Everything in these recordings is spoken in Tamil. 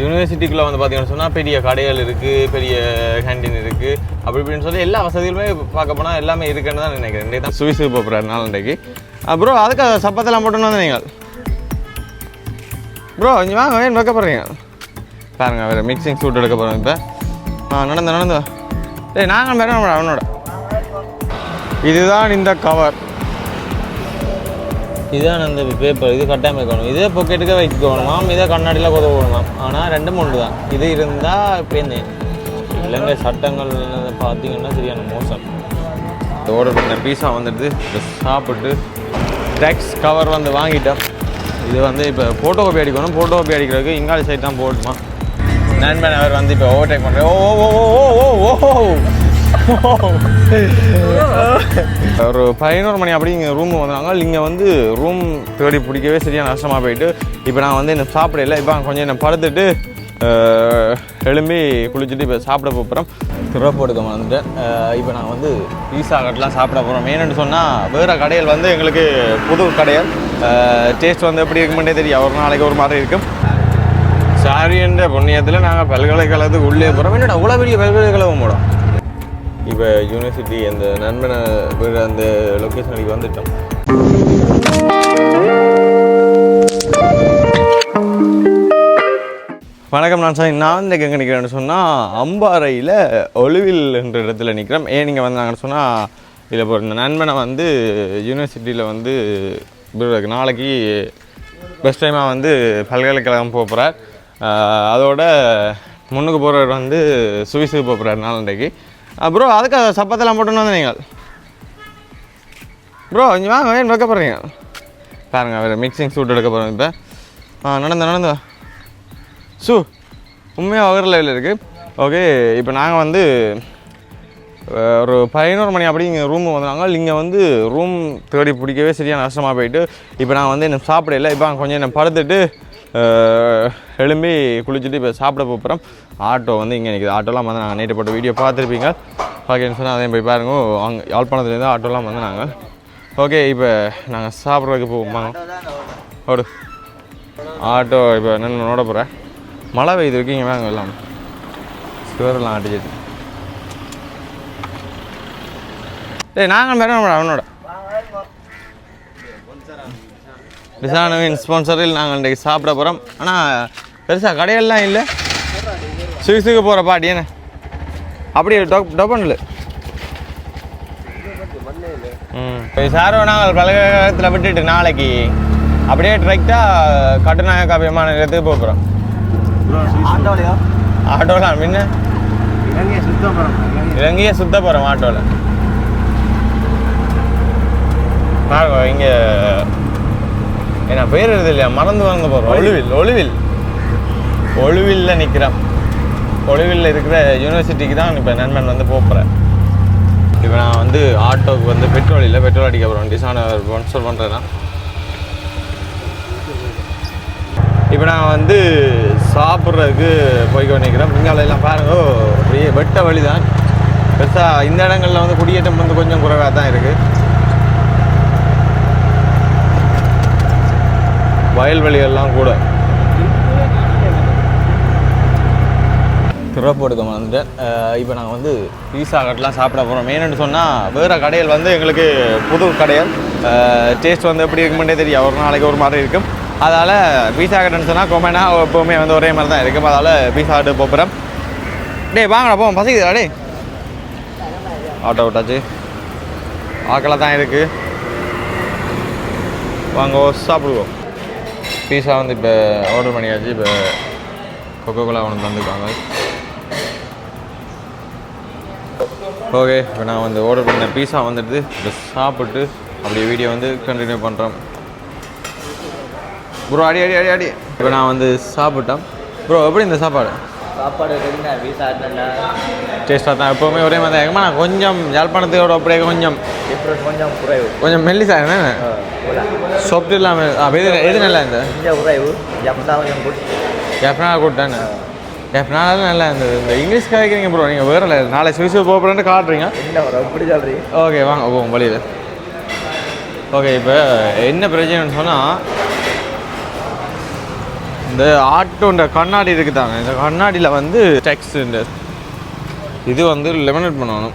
யூனிவர்சிட்டிக்குள்ளே வந்து பார்த்தீங்கன்னு சொன்னால் பெரிய கடைகள் இருக்குது பெரிய கேன்டீன் இருக்குது அப்படி இப்படின்னு சொல்லி எல்லா வசதிகளுமே பார்க்க போனால் எல்லாமே இருக்குன்னு தான் நினைக்கிறேன். இன்றைக்கு தான் சுவிசு போகிறாரு நாள் இன்றைக்கு. ப்ரோ அதுக்கு சப்பத்தெல்லாம் போட்டுன்னு வந்து நீங்கள். ப்ரோ கொஞ்சம் வாங்க ஏன் வைக்க போகிறீங்க பாருங்கள் வேறு மிக்சிங் சூட் எடுக்க போகிறோம் இப்போ. ஆ நடந்து நடந்து ஏய் டேய் நாங்கள் வேற அவனோட. இதுதான் இந்த கவர் இதுதான் அந்த பேப்பர் இது கட்டாயம் வைக்கணும் இதே பொக்கெட்டுக்கு வைக்கணுமாம் இதே கண்ணாடியில் கொத போகணும் ஆனால் ரெண்டு மூணு தான் இது இருந்தால் இப்படி இருந்தேன் இலங்கை சட்டங்கள் பார்த்தீங்கன்னா சரியான மோசம் ஆர்டர் பண்ண பீஸா வந்துடுது சாப்பிட்டு டேக்ஸ் கவர் வந்து வாங்கிட்டோம் இது வந்து இப்போ ஃபோட்டோ காப்பி அடிக்கணும் ஃபோட்டோ காப்பி அடிக்கிறதுக்கு இங்காலி சைட் தான் போட்டுமா நண்பன் அவர் வந்து இப்போ ஓவர்டேக் பண்ணுறேன் ஓ ஓ ஓ ஓ ஓ ஓ ஒரு பதினோரு மணி அப்படி இங்கே ரூம் வந்தாங்க. இங்கே வந்து ரூம் தேடி பிடிக்கவே சரியான நஷ்டமாக போயிட்டு இப்போ நான் வந்து என்ன சாப்பிடல இப்போ கொஞ்சம் என்ன படுத்துட்டு எழும்பி குளிச்சுட்டு இப்போ சாப்பிட போகிறோம் திறப்படுக்க வந்துட்டேன் இப்போ நான் வந்து பீஸா கட்டெலாம் சாப்பிட போகிறோம் மெயின்னு சொன்னால் வேறு கடையில் வந்து எங்களுக்கு புது கடையில் டேஸ்ட் வந்து எப்படி இருக்குமெண்டே தெரியும் ஒரு நாளைக்கு ஒரு மாதிரி இருக்கும். சாரி என்ற புண்ணியத்தில் நாங்கள் பல்கலைக்கழகத்துக்கு உள்ளே போகிறோம் என்னடா அவ்வளோ பெரிய பல்கலைக்கழகம் போடும் இப்போ யூனிவர்சிட்டி அந்த நண்பனை அந்த லொக்கேஷனுக்கு வந்துட்டோம். வணக்கம் நான் சார். நான் வந்து எங்கே நிற்கிறேன்னு சொன்னால் அம்பாறையில் ஒளிவில் என்ற இடத்துல நிற்கிறேன் ஏன் நீங்கள் வந்தாங்கன்னு சொன்னால் இதில் இப்போ இந்த நண்பனை வந்து யூனிவர்சிட்டியில் வந்து நாளைக்கு பெஸ்ட் டைமாக வந்து பல்கலைக்கழகம் போகிறார் அதோட முன்னுக்கு போகிறவர் வந்து சுவிஸுக்கு போக போகிறார் நாளண்டைக்கு ப்ரோ அதுக்கு சப்பத்தெல்லாம் போட்டுன்னு வந்து நீங்கள். ப்ரோ இங்கே வாங்க ஏன் வைக்க போகிறீங்க பாருங்க வேறு மிக்சிங் சூட் எடுக்க போகிறோம் இப்போ. ஆ நடந்து நடந்து வா. சு உண்மையாக வகர லெவலில் இருக்குது ஓகே இப்போ நாங்கள் வந்து ஒரு பதினோரு மணி அப்படி இங்கே ரூம் வந்தாங்க இங்கே வந்து ரூம் தேடி பிடிக்கவே சரியான நஷ்டமாக போயிட்டு இப்போ நான் வந்து என்ன சாப்பிடல இப்போ கொஞ்சம் என்ன படுத்துட்டு எழும்பி குளிச்சுட்டு இப்போ சாப்பிட போகிறோம் ஆட்டோ வந்து இங்கே நிற்கிது ஆட்டோலாம் வந்து நாங்கள் நேற்று போட்ட வீடியோ பார்த்துருப்பீங்க. ஓகேன்னு சொன்னால் அதையும் போய் பாருங்க. அங்கே யாழ்ப்பாணத்துலேருந்து ஆட்டோலாம் வந்து நாங்கள் ஓகே இப்போ நாங்கள் சாப்பிட்றதுக்கு போவோமா? ஓடு. ஆட்டோ இப்போ நண்பனோட போகிறேன் மழை பெய்யுது இருக்கீங்க வாங்க எல்லாம். சுவரெல்லாம் அடிச்சிட்டு. டேய் நாங்கள் மேடம் அவனோட. விசானவின் ஸ்பான்சரில் நாங்கள் இன்றைக்கி சாப்பிட போகிறோம் ஆனால் பெருசாக கடையெல்லாம் இல்லை? சுவிஸுக்கு போகிற பாட்டி என்ன? அப்படியே டொப் டொப்பன்ல. ம் இப்போ சாரோ நாங்கள் பல்கலைக்கழகத்தில் விட்டுட்டு நாளைக்கு அப்படியே டிரெக்டாக கட்டுநாயக்கா விமான நிலையத்துக்கு போக போகிறோம் ஆட்டோலாம் முன்ன? இலங்கையை சுத்த போகிறோம் ஆட்டோவில் பாருங்க இங்கே என்ன பேர் எழுது இல்லையா? மறந்து மறந்து போகிறோம் ஒளிவில் ஒளிவில். ஒளிவில்ல நிற்கிறோம் ஒளிவில் இருக்கிற யூனிவர்சிட்டிக்கு தான் இப்போ நண்பன் வந்து போகிறேன் இப்போ நான் வந்து ஆட்டோவுக்கு வந்து பெட்ரோல் இல்லை பெட்ரோல் அடிக்க போகிறோம் டிசான ஸ்பான்சர் பண்ணுறேன்னா இப்போ நான் வந்து சாப்பிட்றதுக்கு போய்க்க நிற்கிறேன் இங்கால எல்லாம் பாருங்க. அப்படியே வெட்ட வழி தான் பெருசாக இந்த இடங்களில் வந்து குடியேற்றம் வந்து கொஞ்சம் குறைவாக தான் இருக்குது வயல்வெளிகள்லாம் கூட. திறப்பு எடுக்க வந்துட்டேன் இப்போ நாங்கள் வந்து பீஸா கட்டெலாம் சாப்பிட போகிறோம் மெயின்னு சொன்னால் வேறு கடையில் வந்து எங்களுக்கு புது கடையல் டேஸ்ட் வந்து எப்படி இருக்குமெண்டே தெரியும் ஒரு நாளைக்கு ஒரு மாதிரி இருக்கும். அதால் பீஸா கட்டுன்னு சொன்னால் கொமெனா எப்போவுமே வந்து ஒரே மாதிரி தான் இருக்கும். அதால் பீஸா கட்டு போகிறோம் டேய் வாங்கடா போவோம். பசிக்குதுடா டேய். ஆட்டோ விட்டாச்சு. ஆக்கலாக தான் இருக்குது வாங்க சாப்பிடுவோம் பீஸா வந்து இப்போ ஆர்டர் பண்ணியாச்சு. இப்போ கொக்கோ கோலா ஒன்று தந்துருக்காங்க ஓகே இப்போ நான் வந்து ஆர்டர் பண்ண பீஸா வந்துடுது. இப்போ சாப்பிட்டு அப்படியே வீடியோ வந்து கண்டினியூ பண்ணுறோம் ப்ரோ அடி அடி அடி அடி. இப்போ நான் வந்து சாப்பிட்டேன் ப்ரோ எப்படி இந்த சாப்பாடு? சாப்பாடு டேஸ்ட்டாக தான் எப்போவுமே ஒரே மாதிரி தான் இருக்குமா? நான் கொஞ்சம் யாழ்ப்பாணத்தோட அப்படியே கொஞ்சம் டிஃப்ரெண்ட் கொஞ்சம் குறைவு. கொஞ்சம் மெல்லிசா என்ன? சாப்பிட்டு இல்லாமல் எது எது நல்லா இருந்தது. கொஞ்சம் குறைவு. ஜம்தா கொஞ்சம் குட். எஃப்னா கூட்டானு. எஃப்னாலும் நல்லா இருந்தது. இந்த இங்கிலீஷ் கதைக்கிறீங்க ப்ரோ நீங்கள் வேறு இல்லை நாளை சுவிஸ் போகிறேன்ட்டு காட்டுறீங்க. என்ன வரும் எப்படி சொல்கிறீங்க ஓகே வாங்க போவோம் வழியில். ஓகே இப்போ என்ன பிரச்சனைன்னு சொன்னால் இந்த ஆட்டோன்ற கண்ணாடி இருக்குதாங்க. இந்த கண்ணாடியில் வந்து டெக்ஸ் இந்த இது வந்து லெமினேட் பண்ணணும்.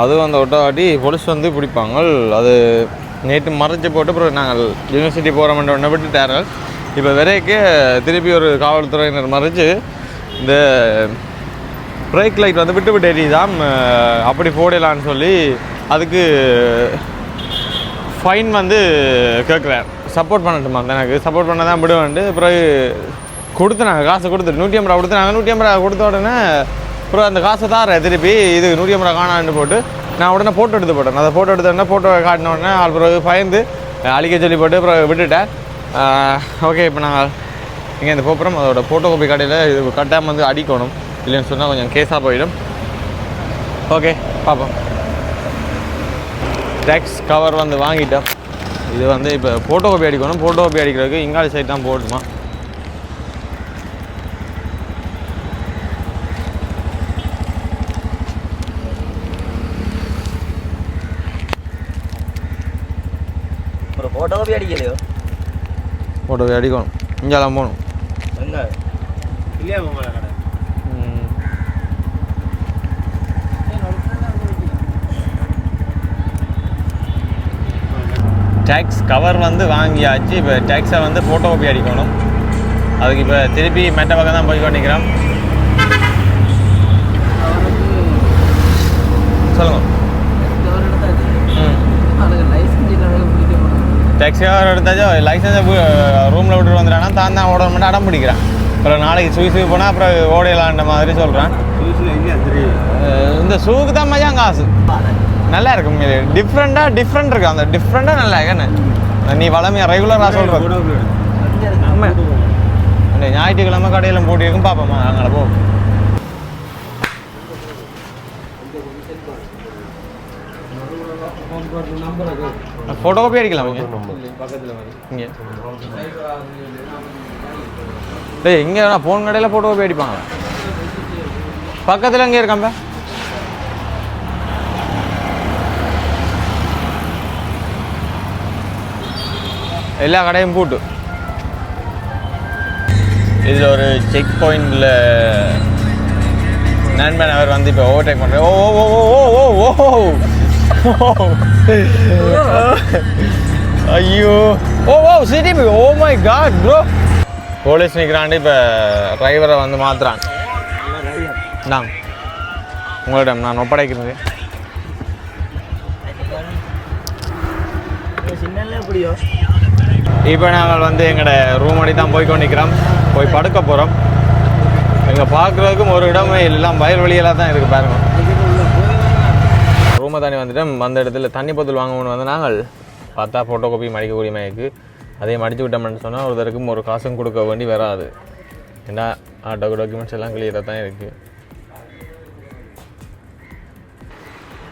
அது வந்து ஒட்டாட்டி போலீஸ் வந்து பிடிப்பாங்க. அது நேற்று மறைச்சி போட்டு அப்புறம் நாங்கள் யூனிவர்சிட்டி போகிறோம்ன்ற ஒன்றை டேரல் இப்போ விரைக்கு திருப்பி ஒரு காவல்துறையினர் மறைச்சு இந்த பிரேக் லைட் வந்து விட்டு விட்டு எரியுதாம். அப்படி போடலான்னு சொல்லி அதுக்கு ஃபைன் வந்து கேட்குறேன் சப்போர்ட் பண்ணட்டுமா? எனக்கு சப்போர்ட் பண்ண தான் விடுவேன்ட்டு பிறகு கொடுத்துனாங்க. காசு கொடுத்துட்டு நூற்றி ஐம்பது ரூபா கொடுத்துனாங்க. நூற்றி ஐம்பது ரூபா கொடுத்த உடனே அப்புறம் அந்த காசை தாரேன். திருப்பி இது நூற்றி ஐம்பது ரூபா காணான்னு போட்டு நான் உடனே ஃபோட்டோ எடுத்து போட்டேன். அதை ஃபோட்டோ எடுத்த உடனே ஃபோட்டோ காட்டின உடனே அது பிறகு பயந்து அழிக்க சொல்லி போட்டு அப்புறம் விட்டுட்டேன். ஓகே இப்போ நாங்கள் இங்கே இந்த போப்புறம் அதோட ஃபோட்டோ காப்பி கடையில் இது கட்டாமல் வந்து அடிக்கணும். இல்லைன்னு சொன்னால் கொஞ்சம் கேஸாக போயிடும். ஓகே பார்ப்போம் டேக்ஸ் கவர் வந்து வாங்கிட்டோம். இது வந்து இப்போ ஃபோட்டோ காப்பி அடிக்கணும். ஃபோட்டோ காப்பி அடிக்கிறதுக்கு இங்காலி சைட் தான் போட்டுமா ஒரு ஃபோட்டோ காப்பி அடிக்கலையோ ஃபோட்டோ காப்பி அடிக்கணும் இங்கெல்லாம் போகணும் இல்லையா டேக்ஸ் கவர் வந்து வாங்கியாச்சு. இப்போ டேக்ஸை வந்து ஃபோட்டோ காப்பி அடிக்கணும். அதுக்கு இப்போ திருப்பி மெட்ட பக்கம் தான் போய் கொண்டிக்கிறோம் சொல்லுங்கள் டேக்ஸி கவர் எடுத்தாச்சோ? லைசன்ஸை ரூமில் விட்டுட்டு வந்துட்டானா? தான் தான் ஓட மட்டும் அடம் பிடிக்கிறான். அப்புறம் நாளைக்கு சுய் சுய் போனால் அப்புறம் ஓடையலான்ற மாதிரி சொல்கிறான் இந்த ஷூக்கு தான் மஜான் காசு. நல்லா இருக்கு உண்மையிலே டிஃப்ரெண்ட்டாக டிஃப்ரெண்ட் இருக்கு. அந்த டிஃப்ரெண்ட்டாக நல்லா இருக்கேன்னு நீ வளமையாக ரெகுலராக சொல்கிறது ஆமா. அந்த ஞாயிற்றுக்கிழமை கடையில் போட்டிருக்கும் பார்ப்போமா அங்கே போ. ஃபோட்டோ காப்பி அடிக்கலாம் இங்கே. இங்கே. டேய் இங்கே ஃபோன் கடையில் ஃபோட்டோ காப்பி அடிப்பாங்க பக்கத்தில் எங்கே இருக்காம்பா எல்லா கடையும் பூட்டு இதில் ஒரு செக் பாயிண்டில் நண்பன் அவர் வந்து இப்போ ஓவர்டேக் பண்ணுறேன் ஓ ஓ ஓ ஓ ஓ ஓ ஓ ஐயோ. ஓ ஓ C D B oh my god bro police நிற்கிறாண்டு இப்போ டிரைவரை வந்து மாற்றுறான் நான் உங்களிடம் நான் ஒப்படைக்கிறது. சின்னல எப்படியோ? இப்போ நாங்கள் வந்து எங்களோட ரூம் அடி தான் போய் கொண்டிருக்கிறோம் போய் படுக்க போகிறோம் இங்கே பார்க்குறதுக்கும் ஒரு இடமே இல்லை. எல்லாம் வயல் வழியெல்லாம் தான் இருக்குது பாருங்கள் ரூமை தாண்டி வந்துட்டோம். வந்த இடத்துல தண்ணி பொத்தல் வாங்கணும்னு வந்து நாங்கள் பார்த்தா ஃபோட்டோ காப்பி மடிக்கக்கூடிய மாதிரி அதையும் மடித்து விட்டோம்னு சொன்னால் ஒருத்தருக்கும் ஒரு காசும் கொடுக்க வேண்டி வராது. ஏன்னா ஆட்டோ டாக்குமெண்ட்ஸ் எல்லாம் கிளியராக தான் இருக்குது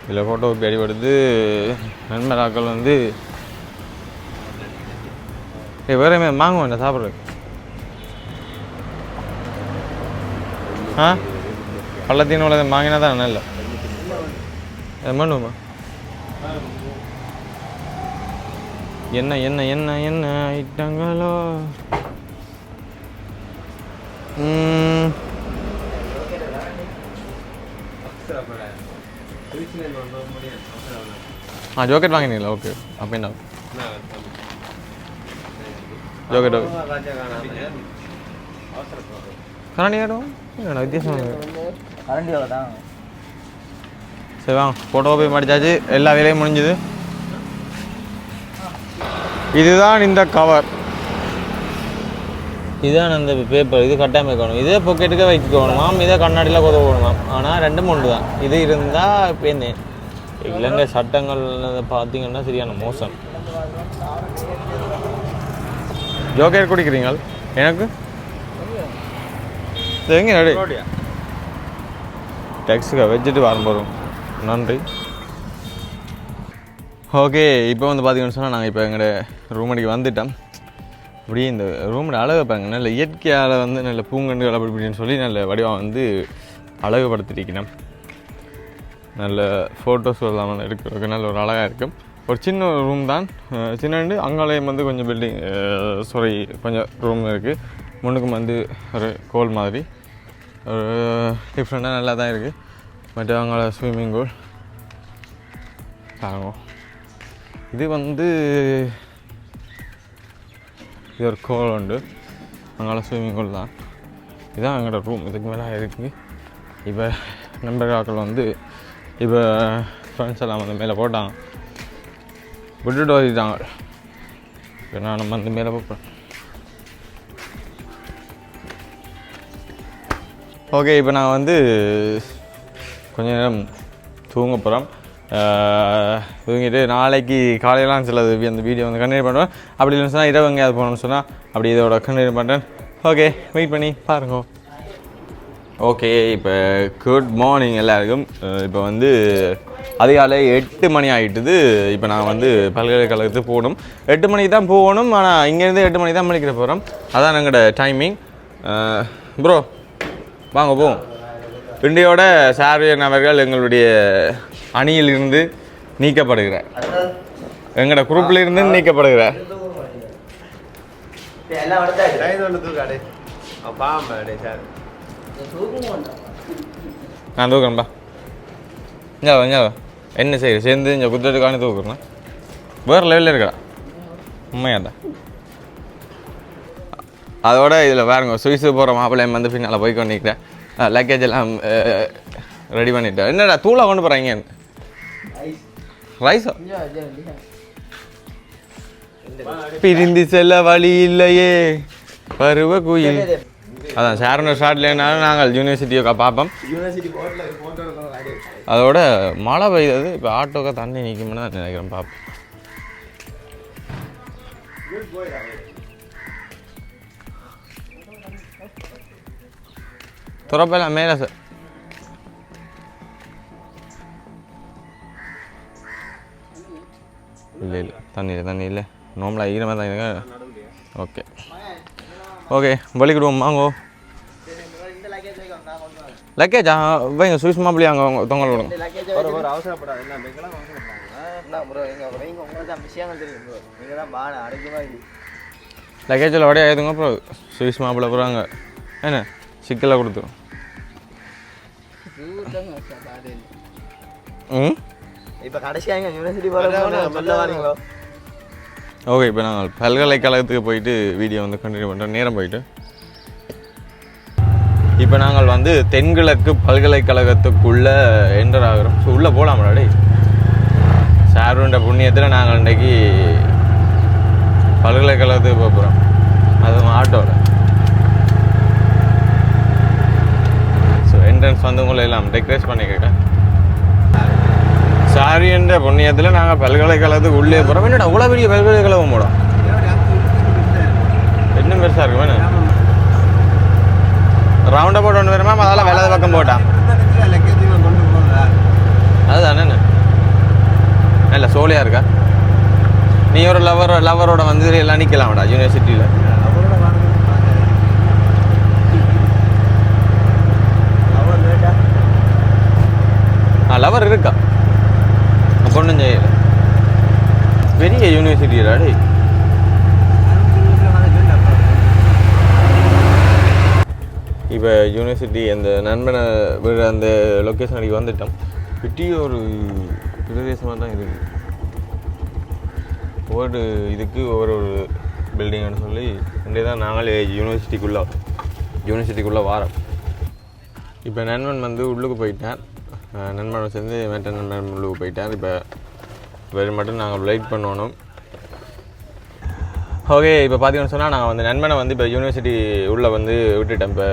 இதில் ஃபோட்டோ காப்பி அடிபடுது. நண்பராக்கள் வந்து ஏய் வேறு மாதிரி வாங்குவோம் வேண்டாம் சாப்பிட்றதுக்கு ஆ பள்ளத்தீன் உள்ளதை வாங்கினா தான் நல்ல பண்ணுவோமா என்ன என்ன என்ன என்ன ஐட்டங்களோ ஆ ஜோக்கெட் வாங்கினீங்களா ஓகே அப்போ என்ன ஜோக்கெட் கரண்டி ஆடும் என்னடா வித்தியாசம் கரண்டி தான். சரி வாங்க. ஃபோட்டோ போய் மடிச்சாச்சு. எல்லா வேலையும் முடிஞ்சுது. இதுதான் இந்த கவர் இதுதான் அந்த பேப்பர் இது கட்டாயம் வைக்கணும். இதே பொக்கெட்டுக்கே வச்சுக்கணுமாம் இதே கண்ணாடியில் கொத போடணுமாம் ஆனால் ரெண்டும் ஒன்று தான். இது இருந்தால் இப்போ என்ன? இலங்கை சட்டங்கள் பார்த்தீங்கன்னா சரியான மோசம். ஜோக்கர் குடிக்கிறீங்கள். எனக்கு? எங்கே நடு? டேக்ஸுக்கு வச்சுட்டு வரும் போகிறோம் நன்றி. ஓகே இப்போ வந்து பார்த்தீங்கன்னு சொன்னால் நாங்கள் இப்போ எங்களோட ரூம் அடிக்கு வந்துட்டோம். அப்படியே இந்த ரூமோட அழகை பாருங்க நல்ல இயற்கையால் வந்து நல்ல பூங்கண்டுகள் அப்படி இப்படின்னு சொல்லி நல்ல வடிவம் வந்து அழகுபடுத்திருக்கணும். நல்ல ஃபோட்டோஸ் எல்லாம் எடுக்கிறதுக்கு நல்ல ஒரு அழகாக இருக்கும். ஒரு சின்ன ரூம் தான். சின்னண்டு அங்காலயம் வந்து கொஞ்சம் பில்டிங் சாரி கொஞ்சம் ரூம் இருக்குது முன்னுக்கும் வந்து ஒரு கோல் மாதிரி. ஒரு டிஃப்ரெண்ட்டாக நல்லா தான் இருக்குது மற்ற அவங்கள ஸ்விம்மிங் பூல் பாருங்க இது வந்து இது ஒரு கோல் உண்டு. அங்கால ஸ்விம்மிங் பூல் தான். இதுதான் எங்களோட ரூம் இதுக்கு மேலே இருக்குது இப்போ நண்பர்கள் வந்து இப்போ ஃப்ரெண்ட்ஸ் எல்லாம் வந்து மேலே போட்டாங்க. விட்டுட்டு வச்சுட்டாங்க இப்போ நான் நம்ம வந்து மேலே பார்ப்போம் ஓகே இப்போ நான் வந்து கொஞ்ச நேரம் தூங்க போகிறோம் தூங்கிட்டு நாளைக்கு காலையெல்லாம் சில அந்த வீடியோ வந்து கண்டினியூ பண்ணுவேன் அப்படி இல்லைன்னு சொன்னால் இரவு எங்கேயாவது போகணும்னு சொன்னால் அப்படி இதோட கண்டினியூ பண்ணுறேன் ஓகே வெயிட் பண்ணி பாருங்க. ஓகே இப்போ குட் மார்னிங் எல்லாருக்கும். இப்போ வந்து அதிகாலை எட்டு மணி ஆகிட்டுது இப்போ நான் வந்து பல்கலைக்கழகத்துக்கு போகணும். எட்டு மணிக்கு தான் போகணும். ஆனால் இங்கேருந்து எட்டு மணிக்கு தான் மணிக்கிற போகிறோம் அதான் எங்களோட டைமிங் ப்ரோ வாங்க போவோம் இந்தியோட சார்வியன் அவர்கள் எங்களுடைய அணியில் இருந்து நீக்கப்படுகிறார். எங்களோட குரூப்பில் இருந்து நீக்கப்படுகிறார். நான் தூக்கணும்பா இங்கே இங்கே என்ன செய்யுது சேர்ந்து இங்கே குத்துறதுக்கான தூக்குறேன் வேறு லெவலில் இருக்கடா உண்மையாக தான் அதோட இதில் பாருங்க சுவிஸு போகிற மாப்பிள்ளையம் வந்து பின்னால் போய் கொண்டிருக்கிறேன் லக்கேஜ் எல்லாம் ரெடி பண்ணிட்டேன் என்னடா தூளை கொண்டு போகிறாங்க ரைஸா பிரிந்து செல்ல வழி இல்லையே பருவ குயில் அதான் சாரண ஷார்ட்லேனாலும் நாங்கள் யூனிவர்சிட்டியை பார்ப்போம் யூனிவர்சிட்டி அதோட மழை பெய்யுது இப்போ ஆட்டோக்கு தண்ணி நிற்கும்னு தான் நினைக்கிறேன் பார்ப்போம் துறப்பெல்லாம் மேலே சார் இல்லை இல்லை. தண்ணி இல்லை தண்ணி இல்லை. நார்மலாக ஈரமாக தான் இருங்க ஓகே. ஓகே வலிக்கிடுவோம் வாங்கோ. லக்கேஜா வைங்க சுவிஸ் மாப்பிள்ளை அங்கே தொங்கல் விடுங்க லக்கேஜில் வடையா ஏதுங்க அப்புறம் சுவிஸ் மாப்பிள்ளை போகிறாங்க என்ன? சிக்கலாக கொடுத்துரும். ம்? இப்போ கடைசியாக யூனிவர்சிட்டி ஓகே இப்போ நாங்கள் பல்கலைக்கழகத்துக்கு போயிட்டு வீடியோ வந்து கண்டினியூ பண்ணுறோம் நேரம் போயிட்டு. இப்போ நாங்கள் வந்து தென்கிழக்கு பல்கலைக்கழகத்துக்குள்ளே என்டர் ஆகிறோம். ஸோ உள்ளே போகலாம்டா டேய். சாருண்ட புண்ணியத்தில் நாங்கள் இன்றைக்கி பல்கலைக்கழகத்துக்கு போக போகிறோம் அதுவும் ஆட்டோவில் ஸோ என்ட்ரன்ஸ் வந்து உங்களை எல்லாம் டெக்கரேட் பண்ணிக்கிறேன் சாரி என்ற புண்ணியத்தில் நாங்கள் பல்கலைக்கழகத்துக்கு உள்ளே போகிறோம் என்னடா அவ்வளோ பெரிய பல்கலைக்கழகம் போடும் இன்னும் பெருசாக இருக்குமே வேணும் ரவுண்ட் அபவுட் ஒன்று வருமா அதெல்லாம் வலது பக்கம் போட்டான். அதுதானே இல்லை சோழியாக இருக்கா? நீ ஒரு லவர் லவரோட வந்து எல்லாம் நிற்கலாம்டா யூனிவர்சிட்டியில் ஆ லவர் இருக்கா? அப்போ ஒன்றும் செய்யலை. பெரிய யூனிவர்சிட்டிடா டேய் இப்போ யூனிவர்சிட்டி அந்த நண்பனை விட அந்த லொக்கேஷன் அடிக்க வந்துட்டோம். பெரிய ஒரு பிரதேசமாக தான் இருக்குது ஒவ்வொரு இதுக்கு ஒவ்வொரு ஒரு பில்டிங்னு சொல்லி இங்கே தான் நாங்களே யூனிவர்சிட்டிக்குள்ளே யூனிவர்சிட்டிக்குள்ளே வாரம். இப்போ நண்பன் வந்து உள்ளுக்கு போயிட்டார். நண்பனை சேர்ந்து மேட்ட நண்பன் உள்ளுக்கு போயிட்டான் இப்போ வெறும் மட்டும் நாங்கள் லைட் பண்ணணும். ஓகே இப்போ பார்த்தீங்கன்னு சொன்னால் நாங்கள் வந்து நண்பனை வந்து இப்போ யூனிவர்சிட்டி உள்ளே வந்து விட்டுட்டேன். இப்போ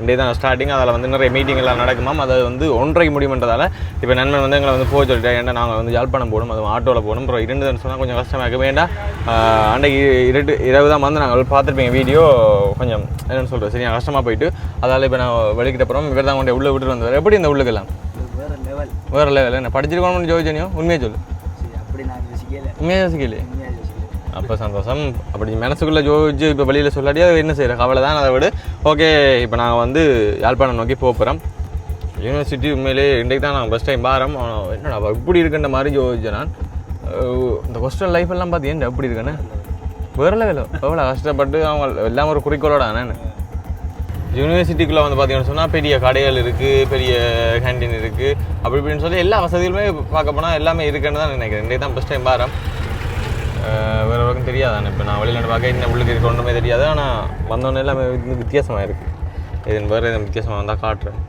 இண்டே தான் ஸ்டார்டிங் அதில் வந்து நிறைய மீட்டிங் எல்லாம் நடக்குமாம் அதை வந்து ஒன்றரைக்கு முடியுமன்றதால இப்போ நண்பன் வந்து எங்களை வந்து போக சொல்லிட்டேன் ஏன்னா நாங்கள் வந்து யாழ்ப்பாணம் போகணும் அதுவும் ஆட்டோவில் போகணும். அப்புறம் இருந்ததுன்னு சொன்னால் கொஞ்சம் கஷ்டமாக இருக்கு வேண்டாம் ஆஹ் அன்னைக்கு இருட்டு இரவு தான் வந்து நாங்கள் பார்த்துருப்பீங்க வீடியோ கொஞ்சம் என்னென்னு சொல்கிறது சரியா கஷ்டமாக போயிட்டு. அதால் இப்போ நான் வெளிக்கிட்ட அப்புறம் இவர் தான் கொண்டு உள்ளே விட்டுட்டு வந்தார். எப்படி இந்த உள்ளுக்கெல்லாம்? வேற லெவல் வேறு லெவலில் என்ன படிச்சிருக்கணும்னு ஜோதிச்சனியோ உண்மையை சொல்லு. அப்படி நான் யோசிக்கல உண்மையாக யோசிக்கலையே? அப்போ சந்தோஷம். அப்படி மனசுக்குள்ளே ஜோதிச்சு இப்போ வெளியில் சொல்லாடி என்ன செய்கிற கவலை தான் அதை விட. ஓகே இப்போ நாங்கள் வந்து யாழ்ப்பாணம் நோக்கி போகிறோம் யூனிவர்சிட்டி உண்மையிலே இன்றைக்கு தான் நான் ஃபஸ்ட் டைம் பாரம் என்னடா அவ இப்படி இருக்குன்ற மாதிரி யோசிச்சேன் நான். இந்த ஹாஸ்டல் லைஃப் எல்லாம் பார்த்து ஏன் எப்படி இருக்குன்னு வேற லெவல் எவ்வளோ கஷ்டப்பட்டு அவங்க எல்லாம் ஒரு குறிக்கோளோட நான் யூனிவர்சிட்டிக்குள்ளே வந்து பார்த்தீங்கன்னு சொன்னால் பெரிய கடைகள் இருக்குது பெரிய கேன்டீன் இருக்குது அப்படி இப்படின்னு சொல்லி எல்லா வசதிகளுமே பார்க்க போனால் எல்லாமே இருக்குன்னு தான் நினைக்கிறேன். இன்றைக்கு தான் ஃபஸ்ட் டைம் பாரம் வேறு உலகம் தெரியாதானே இப்போ நான் வெளிநாடு பார்க்க என்ன உள்ளுக்கு இருக்க ஒன்றுமே தெரியாது. ஆனால் வந்தோடனே எல்லாமே வந்து வித்தியாசமாக இருக்குது இது வேறு எதுவும் வித்தியாசமாக வந்தால் காட்டுறேன்.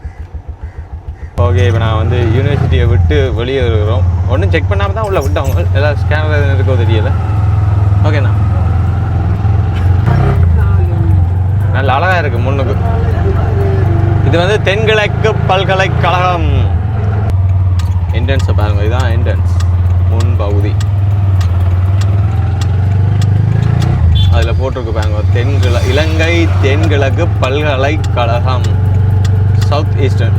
ஓகே இப்போ நான் வந்து யூனிவர்சிட்டியை விட்டு வெளியே இருக்கிறோம் ஒன்றும் செக் பண்ணாமல் தான் உள்ளே விட்டவங்க. எல்லாம் ஸ்கேனர் எதுவும் இருக்கோ தெரியல. ஓகேண்ணா நல்ல அழகாக இருக்குது முன்னுக்கு. இது வந்து தென்கிழக்கு பல்கலைக்கழகம். என்ட்ரன்ஸை பாருங்கள் இதுதான் என்ட்ரன்ஸ் முன் பகுதி அதில் போட்டிருக்கு பாருங்க. தென்கிழ இலங்கை தென்கிழக்கு பல்கலைக்கழகம். South eastern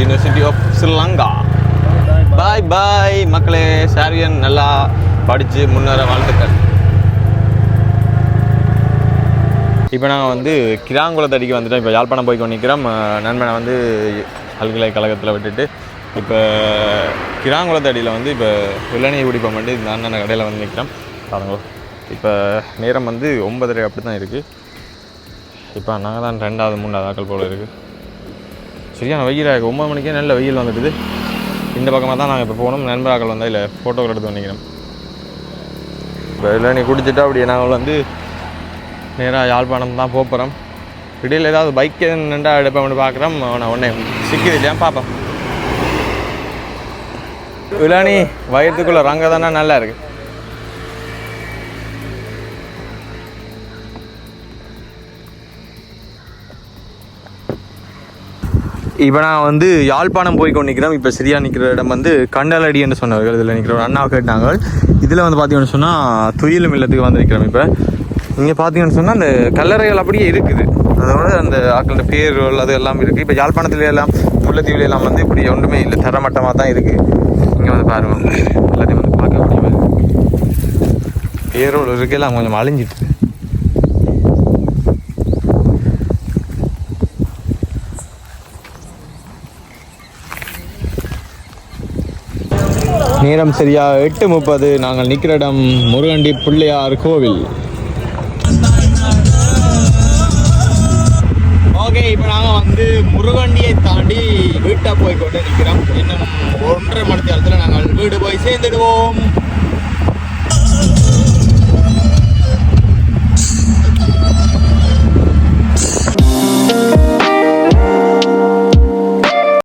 university of Sri Lanka bye bye மக்களே. சாரியன் நல்லா படித்து முன்னேற வாழ்த்துக்கள். இப்போ நாங்கள் வந்து கிராங்குளத்தடிக்கு வந்துட்டோம். இப்போ யாழ்ப்பாணம் போய் கொண்டிருக்கிறோம் நண்பனை வந்து பல்கலைக்கழகத்தில் விட்டுட்டு இப்போ கிராங்குளத்தடியில் வந்து இப்போ இளநியை குடிப்போம் வந்து இந்த அண்ணன் கடையில் வந்து நிற்கிறோம் பாருங்களோ இப்போ நேரம் வந்து ஒன்பதரை அப்படி தான் இருக்குது இப்போ நாங்கள் தான் ரெண்டாவது மூணாவது ஆக்கள் போல் இருக்குது சரியான வெயிலாக இருக்குது ஒம்பது மணிக்கே நல்ல வெயில் வந்துடுது இந்த பக்கமாக தான் நாங்கள் இப்போ போகணும். நண்பராக்கள் வந்தால் இல்லை ஃபோட்டோக்கள் எடுத்து பண்ணிக்கிறோம் இப்போ இளநீ குடிச்சிட்டு அப்படியே நாங்கள் வந்து நேராக யாழ்ப்பாணம் தான் போகிறோம் இடையில் ஏதாவது பைக் நின்றா எடுப்பேன் பார்க்குறோம். நான் உடனே சிக்கிது இல்லையா? பார்ப்போம். இளநீ வயிற்றுக்குள்ளே ரங்க தானே நல்லா இருக்குது இப்போ நான் வந்து யாழ்ப்பாணம் போய் கொண்டிருக்கிறோம் இப்போ சரியாக நிற்கிற இடம் வந்து கண்டலடி என்று சொன்னவர்கள் இதில் நிற்கிறவர் அண்ணா கேட்டாங்க. இதில் வந்து பார்த்தீங்கன்னு சொன்னால் துயிலும் இல்லத்துக்கு வந்து நிற்கிறோம் இப்போ. இங்கே பார்த்தீங்கன்னு சொன்னால் அந்த கல்லறைகள் அப்படியே இருக்குது. அதோட அந்த ஆக்களோட பேர்கள் அது எல்லாம் இருக்குது இப்போ யாழ்ப்பாணத்துல எல்லாம் முல்லைத்தீவுல எல்லாம் வந்து இப்படி ஒன்றுமே இல்லை. தரமட்டமாக தான் இருக்குது இங்கே வந்து பாருங்கள் எல்லாத்தையும் வந்து பார்க்க முடியுமா பேரோடு இருக்கையெல்லாம் கொஞ்சம் அழிஞ்சிட்டு. நேரம் சரியா எட்டு முப்பது. நாங்கள் நிற்கிற இடம் முருகண்டி பிள்ளையார் கோவில். ஓகே இப்போ நாங்கள் வந்து முருகண்டியை தாண்டி வீட்டை போய் கொண்டு நிற்கிறோம் இன்னும் ஒன்றரை மணி நேரத்தில் நாங்கள் வீடு போய் சேர்ந்துடுவோம்.